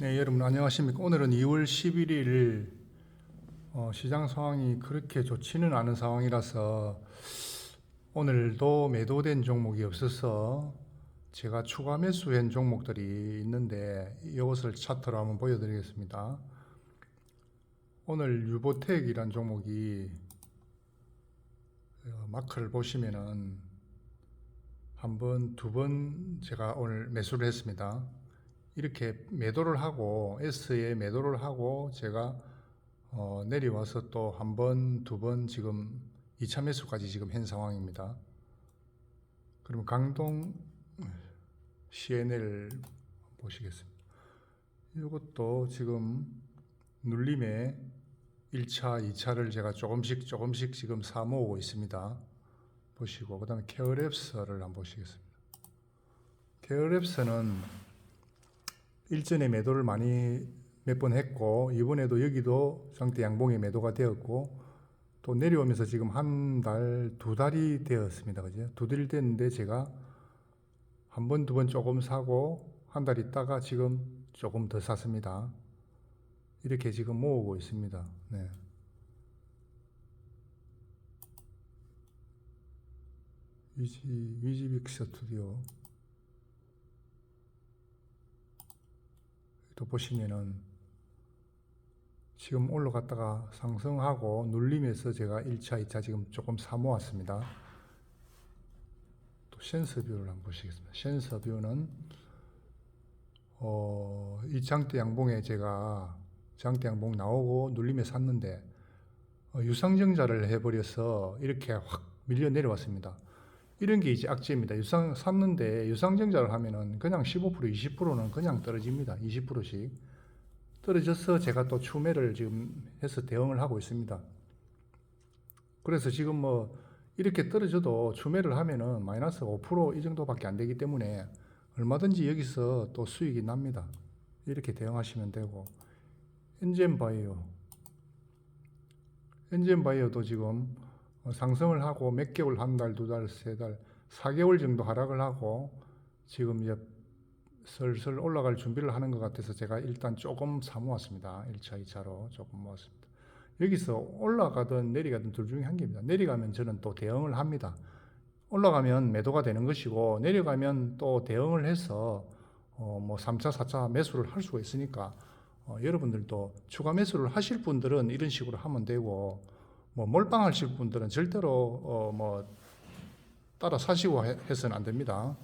네, 여러분 안녕하십니까? 오늘은 2월 11일 어, 시장 상황이 그렇게 좋지는 않은 상황이라서 오늘도 매도된 종목이 없어서 제가 추가 매수한 종목들이 있는데 이것을 차트로 한번 보여드리겠습니다. 오늘 유보텍이란 종목이 어, 마크를 보시면은 한 번, 두 번 제가 오늘 매수를 했습니다. 이렇게 매도를 하고 S에 매도를 하고 제가 어, 내려와서 또 한 번, 두 번 지금 2차 매수까지 지금 한 상황입니다. 그럼 강동 CNL 보시겠습니다. 이것도 지금 눌림에 1차, 2차를 제가 조금씩 조금씩 지금 사 모으고 있습니다. 보시고 그 다음에 케어랩스를 한번 보시겠습니다. 케어랩스는 일전에 매도를 많이 몇 번 했고 이번에도 여기도 상태 양봉에 매도가 되었고 또 내려오면서 지금 한 달, 두 달이 되었습니다. 그죠? 두 달 됐는데 제가 한 번, 두 번 조금 사고 한 달 있다가 지금 조금 더 샀습니다. 이렇게 지금 모으고 있습니다. 네. 위지, 위지빅 스튜디오. 또 보시면은 지금 올라갔다가 상승하고 눌림에서 제가 1차, 2차 지금 조금 사모았습니다. 또 센서 뷰를 한번 보시겠습니다. 센서 뷰는 어, 이 장대 양봉에 제가 장대 양봉 나오고 눌림에 샀는데 어, 유상증자를 해버려서 이렇게 확 밀려 내려왔습니다. 이런 게 이제 악재입니다. 유상 샀는데 유상증자를 하면은 그냥 15% 20%는 그냥 떨어집니다. 20%씩 떨어져서 제가 또 추매를 지금 해서 대응을 하고 있습니다. 그래서 지금 뭐 이렇게 떨어져도 추매를 하면은 마이너스 5%이 정도밖에 안 되기 때문에 얼마든지 여기서 또 수익이 납니다. 이렇게 대응하시면 되고 엔젠 바이오 엔젠 바이오도 지금 어, 상승을 하고 몇 개월 한 달, 두 달, 세 달, 4개월 정도 하락을 하고 지금 이제 슬슬 올라갈 준비를 하는 것 같아서 제가 일단 조금 사모았습니다. 1차, 2차로 조금 모았습니다. 여기서 올라가든 내려가든 둘 중에 한 개입니다. 내려가면 저는 또 대응을 합니다. 올라가면 매도가 되는 것이고 내려가면 또 대응을 해서 어 뭐 3차, 4차 매수를 할 수가 있으니까 어 여러분들도 추가 매수를 하실 분들은 이런 식으로 하면 되고 뭐 몰빵하실 분들은 절대로 어 뭐 따라 사시고 해- 해서는 안 됩니다.